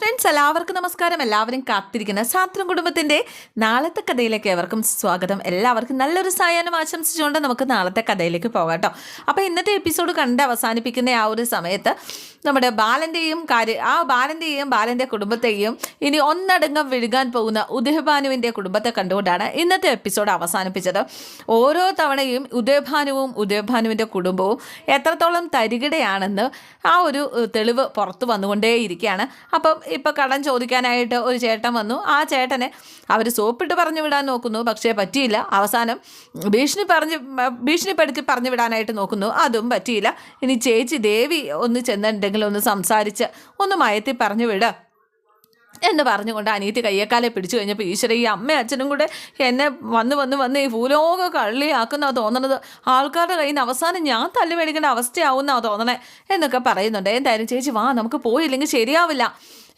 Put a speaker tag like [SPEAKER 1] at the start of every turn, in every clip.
[SPEAKER 1] Friends എല്ലാവർക്കും നമസ്കാരം. എല്ലാവരും കാത്തിരിക്കുന്ന സാത്രം കുടുംബത്തിന്റെ നാളത്തെ കഥയിലേക്ക് എവർക്കും സ്വാഗതം. എല്ലാവർക്കും നല്ലൊരു സായാഹ്നം ആശംസിച്ചുകൊണ്ട് നമുക്ക് നാളത്തെ കഥയിലേക്ക് പോകാം കേട്ടോ. അപ്പോൾ ഇന്നത്തെ എപ്പിസോഡ് കണ്ട് അവസാനിപ്പിക്കുന്ന ആ ഒരു സമയത്ത് നമ്മുടെ ബാലന്റെയും കാര്യ ആ ബാലന്റെയും ബാലന്റെ കുടുംബത്തെയും ഇനി ഒന്നടങ്കം വിഴുകാൻ പോകുന്ന ഉദയഭാനുവിന്റെ കുടുംബത്തെ കണ്ടുകൊണ്ടാണ് ഇന്നത്തെ എപ്പിസോഡ് അവസാനിപ്പിച്ചത്. ഓരോ തവണയും ഉദയഭാനുവും ഉദയഭാനുവിന്റെ കുടുംബവും എത്രത്തോളം തരികിടയാണെന്ന് ആ ഒരു തെളിവ് പുറത്തു വന്നുകൊണ്ടേയിരിക്കുകയാണ്. അപ്പം ഇപ്പം കടം ചോദിക്കാനായിട്ട് ഒരു ചേട്ടൻ വന്നു. ആ ചേട്ടനെ അവർ സോപ്പിട്ട് പറഞ്ഞു വിടാൻ നോക്കുന്നു. പക്ഷേ പറ്റിയില്ല. അവസാനം ഭീഷണി പറഞ്ഞ് ഭീഷണിപ്പെടുത്തി പറഞ്ഞു വിടാനായിട്ട് നോക്കുന്നു. അതും പറ്റിയില്ല. ഇനി ചേച്ചി ദേവി ഒന്ന് ചെന്നിട്ടുണ്ടെങ്കിൽ ഒന്ന് സംസാരിച്ച് ഒന്ന് മയത്തി പറഞ്ഞു വിടുക എന്ന് പറഞ്ഞുകൊണ്ട് അനിയത്തി കയ്യേക്കാലെ പിടിച്ചു കഴിഞ്ഞപ്പോൾ ഈശ്വര ഈ അമ്മ അച്ഛനും കൂടെ എന്നെ വന്ന് വന്ന് വന്ന് ഈ ഭൂലോക കള്ളിയാക്കുന്ന തോന്നണത്. ആൾക്കാരുടെ കയ്യിൽ നിന്ന് അവസാനം ഞാൻ തല്ലി മേടിക്കേണ്ട അവസ്ഥയാവുന്ന തോന്നണേ എന്നൊക്കെ പറയുന്നുണ്ട്. എന്തായാലും ചേച്ചി വാ നമുക്ക് പോയില്ലെങ്കിൽ ശരിയാവില്ല.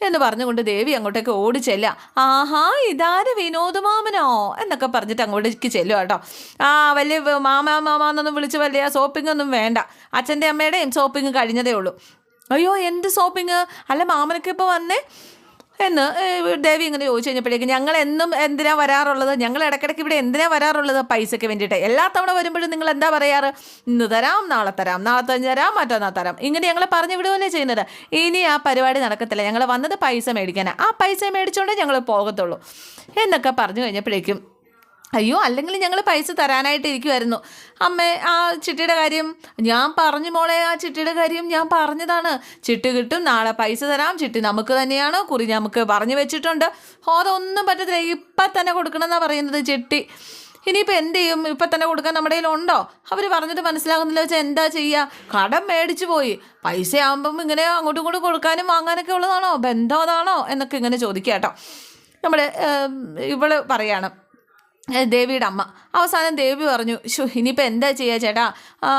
[SPEAKER 1] എന്ന് പറഞ്ഞുകൊണ്ട് ദേവി അങ്ങോട്ടേക്ക് ഓടി ചെല്ലുക. ആഹാ ഇതാര് വിനോദമാമനോ? എന്നൊക്കെ പറഞ്ഞിട്ട് അങ്ങോട്ടേക്ക് ചെല്ലുക കേട്ടോ. ആ വലിയ മാമ മാമാ മാമാന്നൊന്നും വിളിച്ച് വലിയ സോപ്പിംഗ് ഒന്നും വേണ്ട. അച്ഛന്റെ അമ്മയുടെയും സോപ്പിംഗ് കഴിഞ്ഞതേ ഉള്ളൂ. അയ്യോ എന്ത് സോപ്പിംഗ് അല്ല മാമനൊക്കെ ഇപ്പോൾ വന്നേ? എന്ന് ദേവി ഇങ്ങനെ ചോദിച്ചു കഴിഞ്ഞപ്പോഴേക്കും ഞങ്ങൾ എന്നും എന്തിനാ വരാറുള്ളത്? ഞങ്ങൾ ഇടയ്ക്കിടയ്ക്ക് ഇവിടെ എന്തിനാ വരാറുള്ളത്? പൈസയ്ക്ക് വേണ്ടിയിട്ട്. എല്ലാ തവണ വരുമ്പോഴും നിങ്ങൾ എന്താ പറയാറ്? ഇന്ന് തരാം നാളെ തരാം നാളെ തരാം മറ്റന്നാൾ തരാം. ഇങ്ങനെ ഞങ്ങൾ പറഞ്ഞു വിടുകയല്ലേ ചെയ്യുന്നത്. ഇനി ആ പരിപാടി നടക്കത്തില്ല. ഞങ്ങൾ വന്നത് പൈസ മേടിക്കാനാണ് ആ പൈസ മേടിച്ചുകൊണ്ടേ ഞങ്ങൾ പോകത്തുള്ളൂ. എന്നൊക്കെ പറഞ്ഞു കഴിഞ്ഞപ്പോഴേക്കും അയ്യോ അല്ലെങ്കിൽ ഞങ്ങൾ പൈസ തരാനായിട്ട് ഇരിക്കുമായിരുന്നു അമ്മേ ആ ചിട്ടിയുടെ കാര്യം ഞാൻ പറഞ്ഞു മോളെ ആ ചിട്ടിയുടെ കാര്യം ഞാൻ പറഞ്ഞതാണ്. ചിട്ടി കിട്ടും നാളെ പൈസ തരാം ചിട്ടി നമുക്ക് തന്നെയാണ് കുറി നമുക്ക് പറഞ്ഞു വെച്ചിട്ടുണ്ട്. അതൊന്നും പറ്റത്തില്ല ഇപ്പം തന്നെ കൊടുക്കണമെന്നാണ് പറയുന്നത് ചിട്ടി. ഇനിയിപ്പോൾ എന്ത് ചെയ്യും? ഇപ്പം തന്നെ കൊടുക്കാൻ നമ്മുടെ കയ്യിലുണ്ടോ അവർ പറഞ്ഞിട്ട് മനസ്സിലാകുന്നില്ല വെച്ചാൽ എന്താ ചെയ്യുക കടം മേടിച്ചു പോയി. പൈസ ആകുമ്പം ഇങ്ങനെ അങ്ങോട്ടും ഇങ്ങോട്ടും കൊടുക്കാനും വാങ്ങാനൊക്കെ ഉള്ളതാണോ? ബന്ധം അതാണോ? എന്നൊക്കെ ഇങ്ങനെ ചോദിക്കുക കേട്ടോ. നമ്മുടെ ഇവൾ പറയാണ്. ദേവിയുടെ അമ്മ. അവസാനം ദേവി പറഞ്ഞു ഷു ഇനിയിപ്പോൾ എന്താ ചെയ്യുക ചേട്ടാ?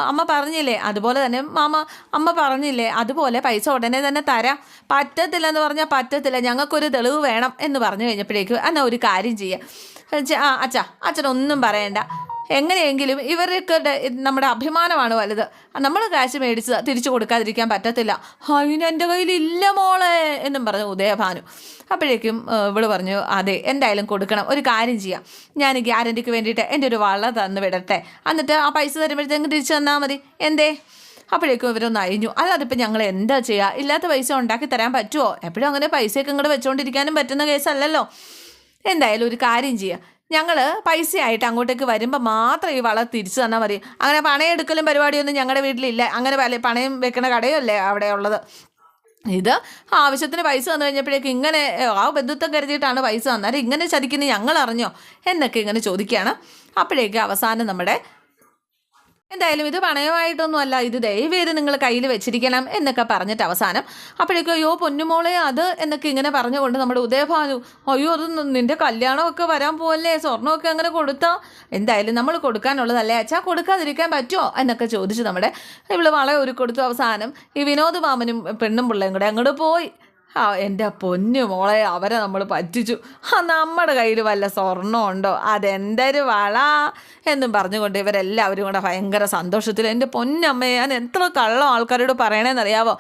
[SPEAKER 1] അമ്മ പറഞ്ഞില്ലേ അതുപോലെ തന്നെ മാമ അമ്മ പറഞ്ഞില്ലേ അതുപോലെ പൈസ ഉടനെ തന്നെ തരാം. പറ്റത്തില്ല എന്ന് പറഞ്ഞാൽ പറ്റത്തില്ല ഞങ്ങൾക്കൊരു തെളിവ് വേണം എന്ന് പറഞ്ഞു കഴിഞ്ഞപ്പോഴേക്കും എന്നാൽ ഒരു കാര്യം ചെയ്യുക അച്ഛാ അച്ഛനൊന്നും പറയണ്ട. എങ്ങനെയെങ്കിലും ഇവർക്ക് നമ്മുടെ അഭിമാനമാണ് വലുത്. നമ്മൾ കാശ് മേടിച്ച് തിരിച്ചു കൊടുക്കാതിരിക്കാൻ പറ്റത്തില്ല. അതിന് എന്റെ കയ്യിലില്ല മോളെ എന്നും പറഞ്ഞു ഉദയഭാനു. അപ്പോഴേക്കും ഇവൾ പറഞ്ഞു അതെ എന്തായാലും കൊടുക്കണം. ഒരു കാര്യം ചെയ്യാം. ഞാൻ ഗ്യാരന്റിക്ക് വേണ്ടിയിട്ട് എന്റെ ഒരു വള തന്നു വിടട്ടെ. എന്നിട്ട് ആ പൈസ തരുമ്പോഴത്തേക്കും തിരിച്ചു തന്നാൽ മതി. എന്തേ? അപ്പോഴേക്കും ഇവരൊന്ന് അഴിഞ്ഞു. അല്ലാതെ ഇപ്പം ഞങ്ങൾ എന്താ ചെയ്യുക ഇല്ലാത്ത പൈസ ഉണ്ടാക്കി തരാൻ പറ്റുമോ എപ്പോഴും അങ്ങനെ പൈസയൊക്കെ ഇങ്ങോട്ട് വെച്ചുകൊണ്ടിരിക്കാനും പറ്റുന്ന കേസല്ലല്ലോ. എന്തായാലും ഒരു കാര്യം ചെയ്യാം. ഞങ്ങൾ പൈസയായിട്ട് അങ്ങോട്ടേക്ക് വരുമ്പോൾ മാത്രം ഈ വള തിരിച്ചു തന്നാൽ മതി. അങ്ങനെ പണയം എടുക്കലും പരിപാടിയൊന്നും ഞങ്ങളുടെ വീട്ടിലില്ല. അങ്ങനെ പണയം വെക്കണ കടയല്ലേ അവിടെ ഉള്ളത്. ഇത് ആവശ്യത്തിന് പൈസ തന്നു കഴിഞ്ഞപ്പോഴേക്കും ഇങ്ങനെ ആ ബന്ധുത്വം കരുതിയിട്ടാണ് പൈസ തന്നാൽ ഇങ്ങനെ ചതിക്കുന്നത് ഞങ്ങൾ അറിഞ്ഞോ എന്നൊക്കെ ഇങ്ങനെ ചോദിക്കുകയാണ് അപ്പോഴേക്കും അവസാനം നമ്മുടെ എന്തായാലും ഇത് പണയമായിട്ടൊന്നും അല്ല ഇത് ദയവേത് നിങ്ങൾ കയ്യിൽ വെച്ചിരിക്കണം എന്നൊക്കെ പറഞ്ഞിട്ട് അവസാനം അപ്പോഴേക്കും അയ്യോ പൊന്നുമോളെ അത് എന്നൊക്കെ ഇങ്ങനെ പറഞ്ഞുകൊണ്ട് നമ്മുടെ ഉദയഭാനു അയ്യോ അത് നിന്റെ കല്യാണമൊക്കെ വരാൻ പോകല്ലേ സ്വർണമൊക്കെ അങ്ങനെ കൊടുത്താ? എന്തായാലും നമ്മൾ കൊടുക്കാനുള്ളതല്ലേ? അച്ഛാ കൊടുക്കാതിരിക്കാൻ പറ്റുമോ? എന്നൊക്കെ ചോദിച്ചു നമ്മുടെ ഇവൾ വളരെ ഒരു കൊടുത്തു അവസാനം. ഈ വിനോദ് മാമനും പെണ്ണും പിള്ളയും കൂടെ അങ്ങോട്ട് പോയി. ആ എന്റെ പൊന്നു മോളെ അവരെ നമ്മൾ പറ്റിച്ചു. ആ നമ്മുടെ കയ്യിൽ വല്ല സ്വർണമുണ്ടോ അതെന്തൊരു വള? എന്നും പറഞ്ഞുകൊണ്ട് ഇവരെല്ലാവരും കൂടെ ഭയങ്കര സന്തോഷത്തിൽ എന്റെ പൊന്നമ്മയെ ഞാൻ എത്ര കള്ളം ആൾക്കാരോട് പറയണേന്നറിയാവോ?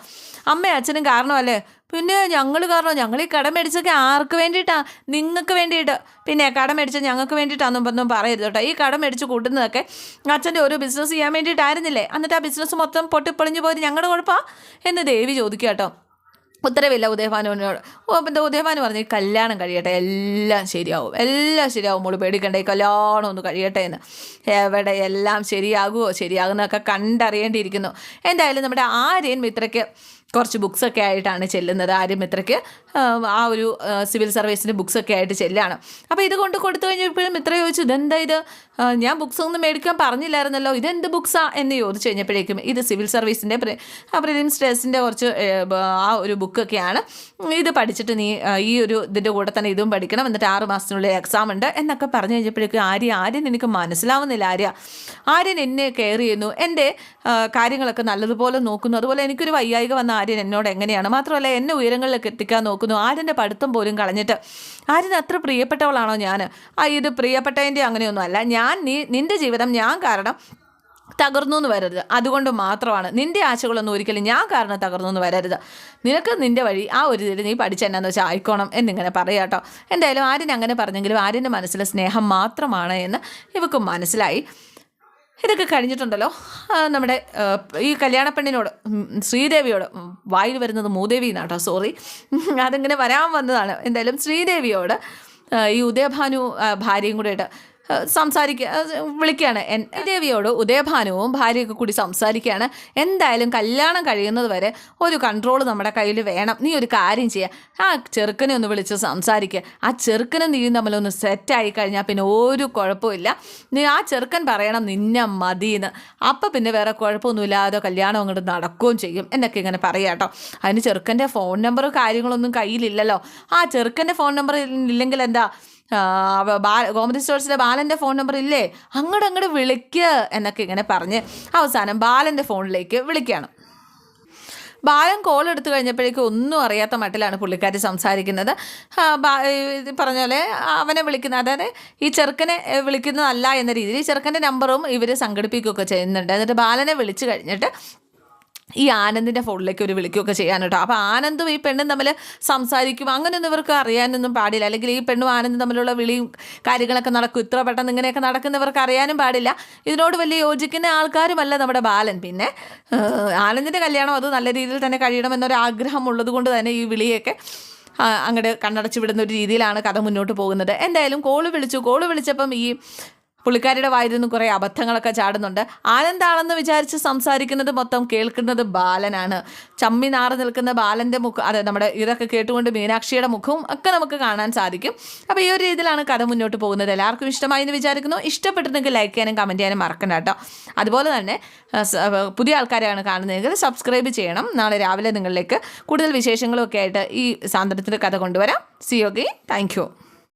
[SPEAKER 1] അമ്മയും അച്ഛനും കാരണമല്ലേ? പിന്നെ ഞങ്ങൾ കാരണം ഞങ്ങൾ ഈ കടം മേടിച്ചൊക്കെ ആർക്ക് വേണ്ടിയിട്ടാണ് നിങ്ങൾക്ക് വേണ്ടിയിട്ട്. പിന്നെ കടം മേടിച്ച ഞങ്ങൾക്ക് വേണ്ടിയിട്ടാണെന്നും ഒന്നും പറയരുത് കേട്ടോ. ഈ കടം മേടിച്ച് കൂട്ടുന്നതൊക്കെ അച്ഛന്റെ ഓരോ ബിസിനസ് ചെയ്യാൻ വേണ്ടിയിട്ടായിരുന്നില്ലേ? എന്നിട്ട് ആ ബിസിനസ് മൊത്തം പൊട്ടിപ്പൊളിഞ്ഞു പോയത് ഞങ്ങളുടെ കുഴപ്പമാണ് എന്ന് ദേവി ചോദിക്കുക കേട്ടോ. ഉത്തരവില്ല ഉദയഭാനുവിനോട്. ഓ അപ്പം ഉദയഭാനു പറഞ്ഞു കല്യാണം കഴിയട്ടെ എല്ലാം ശരിയാവും എല്ലാം ശരിയാവും മോൾ പേടിക്കണ്ട കല്യാണം ഒന്ന് കഴിയട്ടെ എന്ന്. എവിടെ എല്ലാം ശരിയാകുമോ ശരിയാകുന്നതൊക്കെ കണ്ടറിയേണ്ടിയിരിക്കുന്നു. എന്തായാലും നമ്മുടെ ആര്യൻ മിത്രയ്ക്ക് കുറച്ച് ബുക്സൊക്കെ ആയിട്ടാണ് ചെല്ലുന്നത് ആര്യമിത്രയ്ക്ക് ആ, ഒരു സിവിൽ സർവീസിന്റെ ബുക്സൊക്കെ ആയിട്ട് ചെല്ലാണ്. അപ്പോൾ ഇത് കൊണ്ട് കൊടുത്തു കഴിഞ്ഞപ്പോഴും മിത്ര ചോദിച്ചു ഇതെന്താ ഇത്? ഞാൻ ബുക്സ് ഒന്നും മേടിക്കാൻ പറഞ്ഞില്ലായിരുന്നല്ലോ ഇതെന്ത് ബുക്സാ? എന്ന് ചോദിച്ചു കഴിഞ്ഞപ്പോഴേക്കും ഇത് സിവിൽ സർവീസിന്റെ പ്രിലിംസ് ടെസ്റ്റിന്റെ കുറച്ച് ആ ഒരു ബുക്കൊക്കെയാണ്. ഇത് പഠിച്ചിട്ട് നീ ഈ ഒരു ഇതിന്റെ കൂടെ തന്നെ ഇതും പഠിക്കണം എന്നിട്ട് ആറ് മാസത്തിനുള്ളിൽ എക്സാം ഉണ്ട് എന്നൊക്കെ പറഞ്ഞു കഴിഞ്ഞപ്പോഴേക്കും ആര്യ ആര്യൻ എനിക്ക് മനസ്സിലാവുന്നില്ല ആര്യ. ആര്യൻ എന്നെ കെയർ ചെയ്യുന്നു. എന്റെ കാര്യങ്ങളൊക്കെ നല്ലതുപോലെ നോക്കുന്നു. അതുപോലെ എനിക്കൊരു വയ്യായിക വന്ന ആര്യൻ എന്നോട് എങ്ങനെയാണ്? മാത്രമല്ല എന്നെ ഉയരങ്ങളിലേക്ക് എത്തിക്കാൻ നോക്കുന്നു. ആര്യന്റെ പഠിത്തം പോലും കളഞ്ഞിട്ട്. ആര്യൻ അത്ര പ്രിയപ്പെട്ടവളാണോ ഞാൻ ആ ഇത് പ്രിയപ്പെട്ടതിന്റെ അങ്ങനെയൊന്നും അല്ല. ഞാൻ നീ നിന്റെ ജീവിതം ഞാൻ കാരണം തകർന്നു എന്ന് വരരുത്. അതുകൊണ്ട് മാത്രമാണ്. നിന്റെ ആശകളൊന്നും ഒരിക്കലും ഞാൻ കാരണം തകർന്നു എന്ന് വരരുത്. നിനക്ക് നിന്റെ വഴി ആ ഒരു ഇതിൽ നീ പഠിച്ചെന്നാന്ന് വെച്ചാൽ ആയിക്കോണം എന്നിങ്ങനെ പറയാം കേട്ടോ എന്തായാലും ആര്യൻ അങ്ങനെ പറഞ്ഞെങ്കിലും ആര്യന്റെ മനസ്സിൽ സ്നേഹം മാത്രമാണ് എന്ന് ഇവക്ക് മനസ്സിലായി. ഇതൊക്കെ കഴിഞ്ഞിട്ടുണ്ടല്ലോ. നമ്മുടെ ഈ കല്യാണപ്പെണ്ണിനോട് ശ്രീദേവിയോട് വായിൽ വരുന്നത് മൂദേവി എന്നാട്ടോ സോറി അതിങ്ങനെ വരാൻ വന്നതാണ്. എന്തായാലും ശ്രീദേവിയോട് ഈ ഉദയഭാനു ഭാര്യയും കൂടെ ആയിട്ട് സംസാരിക്കുക വിളിക്കുകയാണ് എൻ ദേവിയോട് ഉദയഭാനുവും ഭാര്യയൊക്കെ കൂടി സംസാരിക്കുകയാണ് എന്തായാലും കല്യാണം കഴിയുന്നത് വരെ ഒരു കൺട്രോൾ നമ്മുടെ കയ്യിൽ വേണം. നീ ഒരു കാര്യം ചെയ്യുക ആ ചെറുക്കനെ ഒന്ന് വിളിച്ച് സംസാരിക്കുക ആ ചെറുക്കനും നീയും തമ്മിലൊന്ന് സെറ്റായി കഴിഞ്ഞാൽ പിന്നെ ഒരു കുഴപ്പമില്ല. നീ ആ ചെറുക്കൻ പറയണം നിന്നെ മതിയെന്ന് അപ്പം പിന്നെ വേറെ കുഴപ്പമൊന്നുമില്ലാതെ കല്യാണം അങ്ങോട്ട് നടക്കുകയും ചെയ്യും. എന്നൊക്കെ ഇങ്ങനെ പറയാം കേട്ടോ. അതിന് ചെറുക്കന്റെ ഫോൺ നമ്പർ കാര്യങ്ങളൊന്നും കയ്യിലില്ലല്ലോ. ആ ചെറുക്കന്റെ ഫോൺ നമ്പർ ഇല്ലെങ്കിൽ എന്താ? ഗോമതി സ്റ്റോഴ്സിലെ ബാലന്റെ ഫോൺ നമ്പർ ഇല്ലേ? അങ്ങോട്ട് അങ്ങോട്ട് വിളിക്കുക എന്നൊക്കെ ഇങ്ങനെ പറഞ്ഞ് അവസാനം ബാലന്റെ ഫോണിലേക്ക് വിളിക്കുകയാണ് ബാലൻ കോൾ എടുത്തു കഴിഞ്ഞപ്പോഴേക്കും ഒന്നും അറിയാത്ത മട്ടിലാണ് പുള്ളിക്കാരി സംസാരിക്കുന്നത്. പറഞ്ഞ പോലെ അവനെ വിളിക്കുന്ന അതായത് ഈ ചെറുക്കനെ വിളിക്കുന്നതല്ല എന്ന രീതിയിൽ ഈ ചെറുക്കന്റെ നമ്പറും ഇവർ സംഘടിപ്പിക്കുകയൊക്കെ ചെയ്യുന്നുണ്ട്. എന്നിട്ട് ബാലനെ വിളിച്ചു കഴിഞ്ഞിട്ട് ഈ ആനന്ദിന്റെ ഫോണിലേക്ക് ഒരു വിളിക്കുകയൊക്കെ ചെയ്യാൻ കേട്ടോ. അപ്പോൾ ആനന്ദും ഈ പെണ്ണും തമ്മിൽ സംസാരിക്കും. അങ്ങനെയൊന്നും ഇവർക്ക് അറിയാനൊന്നും പാടില്ല. അല്ലെങ്കിൽ ഈ പെണ്ണും ആനന്ദും തമ്മിലുള്ള വിളിയും കാര്യങ്ങളൊക്കെ നടക്കും. ഇത്ര പെട്ടെന്ന് ഇങ്ങനെയൊക്കെ നടക്കുന്നവർക്ക് അറിയാനും പാടില്ല. ഇതിനോട് വലിയ യോജിക്കുന്ന ആൾക്കാരുമല്ല നമ്മുടെ ബാലൻ. പിന്നെ ആനന്ദിന്റെ കല്യാണം അത് നല്ല രീതിയിൽ തന്നെ കഴിയണമെന്നൊരു ആഗ്രഹം ഉള്ളത് കൊണ്ട് തന്നെ ഈ വിളിയൊക്കെ അങ്ങോട്ട് കണ്ണടച്ച് വിടുന്ന ഒരു രീതിയിലാണ് കഥ മുന്നോട്ട് പോകുന്നത്. എന്തായാലും കോൾ വിളിച്ചു. കോൾ വിളിച്ചപ്പം ഈ പുള്ളിക്കാരിയുടെ വായിൽ നിന്ന് കുറേ അബദ്ധങ്ങളൊക്കെ ചാടുന്നുണ്ട്. ആനന്ദാണെന്ന് വിചാരിച്ച് സംസാരിക്കുന്നത് മൊത്തം കേൾക്കുന്നത് ബാലനാണ്. ചമ്മി നാറ് നിൽക്കുന്ന ബാലന്റെ മുഖം അതെ നമ്മുടെ ഇതൊക്കെ കേട്ടുകൊണ്ട് മീനാക്ഷിയുടെ മുഖവും ഒക്കെ നമുക്ക് കാണാൻ സാധിക്കും. അപ്പോൾ ഈ ഒരു രീതിയിലാണ് കഥ മുന്നോട്ട് പോകുന്നത്. എല്ലാവർക്കും ഇഷ്ടമായി എന്ന് വിചാരിക്കുന്നു. ഇഷ്ടപ്പെട്ടിട്ടുണ്ടെങ്കിൽ ലൈക്ക് ചെയ്യാനും കമന്റ് ചെയ്യാനും മറക്കണ്ട കേട്ടോ. അതുപോലെ തന്നെ പുതിയ ആൾക്കാരെയാണ് കാണുന്നതെങ്കിൽ സബ്സ്ക്രൈബ് ചെയ്യണം. നാളെ രാവിലെ നിങ്ങളിലേക്ക് കൂടുതൽ വിശേഷങ്ങളും ഒക്കെ ആയിട്ട് ഈ സാന്ദ്രത്തിന്റെ കഥ കൊണ്ടുവരാം. C okay thank